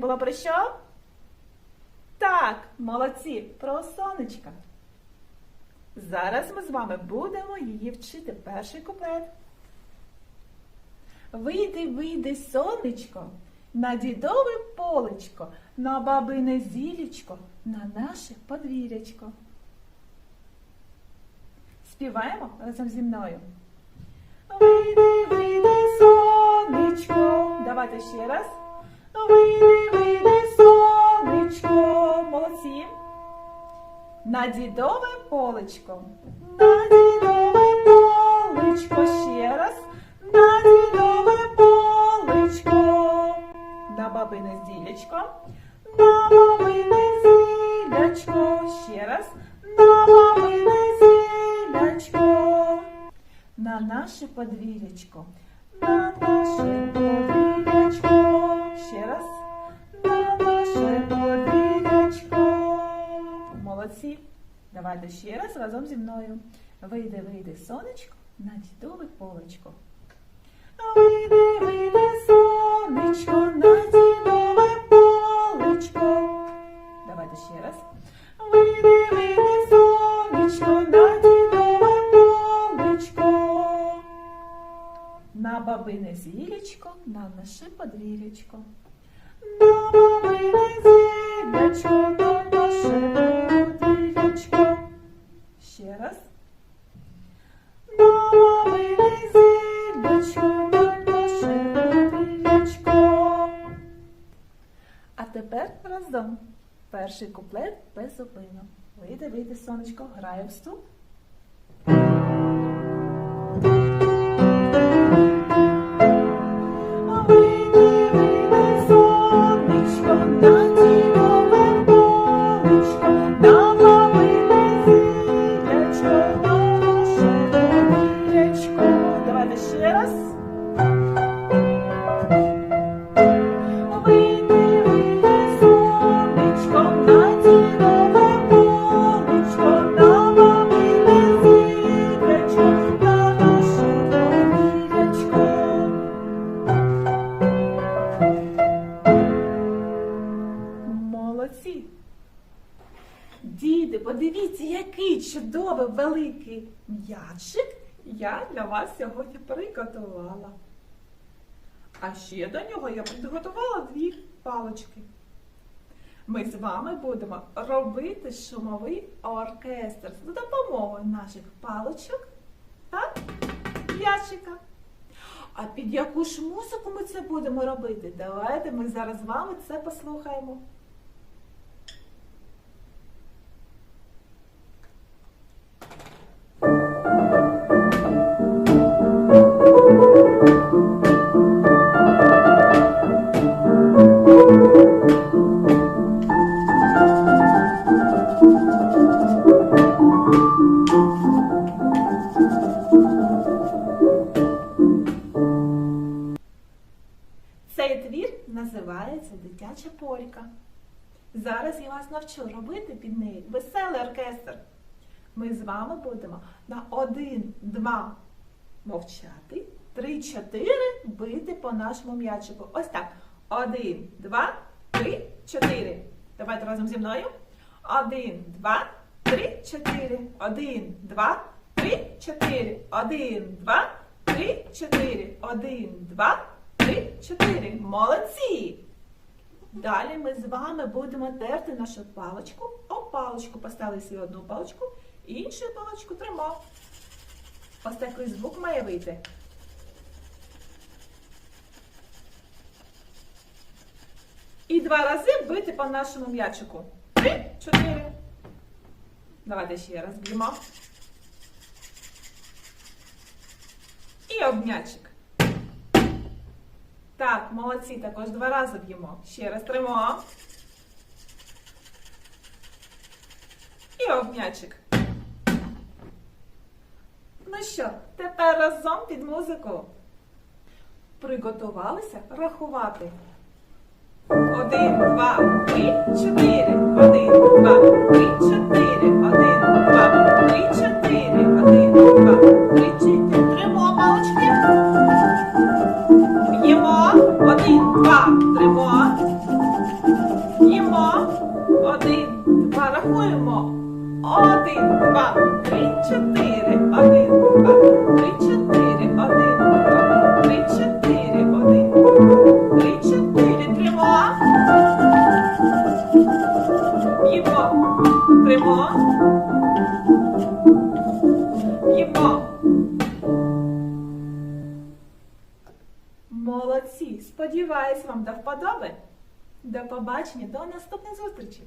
було про що? Так, молодці, про сонечка. Зараз ми з вами будемо її вчити перший куплет. Вийди, вийди, сонечко, на дідове полечко, на бабине зілічко, на наше подвір'ячко. Співаємо разом зі мною. Вийди, вийди, сонечко. Давайте ще раз. Вийди, вийди, сонечко. Молодці. На дідове полечко. На дідове полечко. Ще раз. На дідове полечко. На бабине зілячко. На бабине зілячко. Ще раз. На бабине зілячко. На наше подвір'ячко. На наше подвір'ячко. Молодці. Давайте ще раз разом зі мною. Вийди, вийди, сонечко, на дідове полечко. Вийди, вийди, сонечко, на дідове полечко. Давайте ще раз. Вийди, вийди, сонечко, на дідове полечко. На бабине зілечко, на наше подвір'ячко. На бабине зілячко, на Перший куплет без зупину. Вийде, вийде, сонечко, грає в Вийди, подивіться, який чудовий великий м'ячик я для вас сьогодні приготувала. А ще до нього я підготувала дві палочки. Ми з вами будемо робити шумовий оркестр за допомогою наших палочок та м'ячика. А під яку ж музику ми це будемо робити? Давайте ми зараз з вами це послухаємо. Називається Дитяча полька. Зараз я вас навчу робити під неї веселий оркестр. Ми з вами будемо на один, два мовчати, три, чотири бити по нашому м'ячику. Ось так. Один, два, три, чотири. Давайте разом зі мною. Один, два, три, чотири. Один, два, три, чотири. Один, два, три, чотири. Один, два, три, чотири. Молодці! Далі ми з вами будемо терти нашу паличку. О, паличку поставили собі одну паличку, іншу паличку тримав. Ось такий звук має вийти. І два рази бити по нашому м'ячику. Три, чотири. Давайте ще раз б'ємо. І об м'ячик. Так, молодці, також два рази б'ємо. Ще раз тримо. І об м'ячик. Ну що, тепер разом під музику. Приготувалися рахувати. Один, два, три, чотири. Один, два, два, тримо. Їмо. Один, два. Рахуємо. Один, два, три, чотири. Один, два, три, чотири. Один, два, три, чотири. Один, три, чотири. Тримо. Б'ємо. Тримо. Б'ємо. Сподіваюсь, вам до вподоби. До побачення, до наступних зустрічей!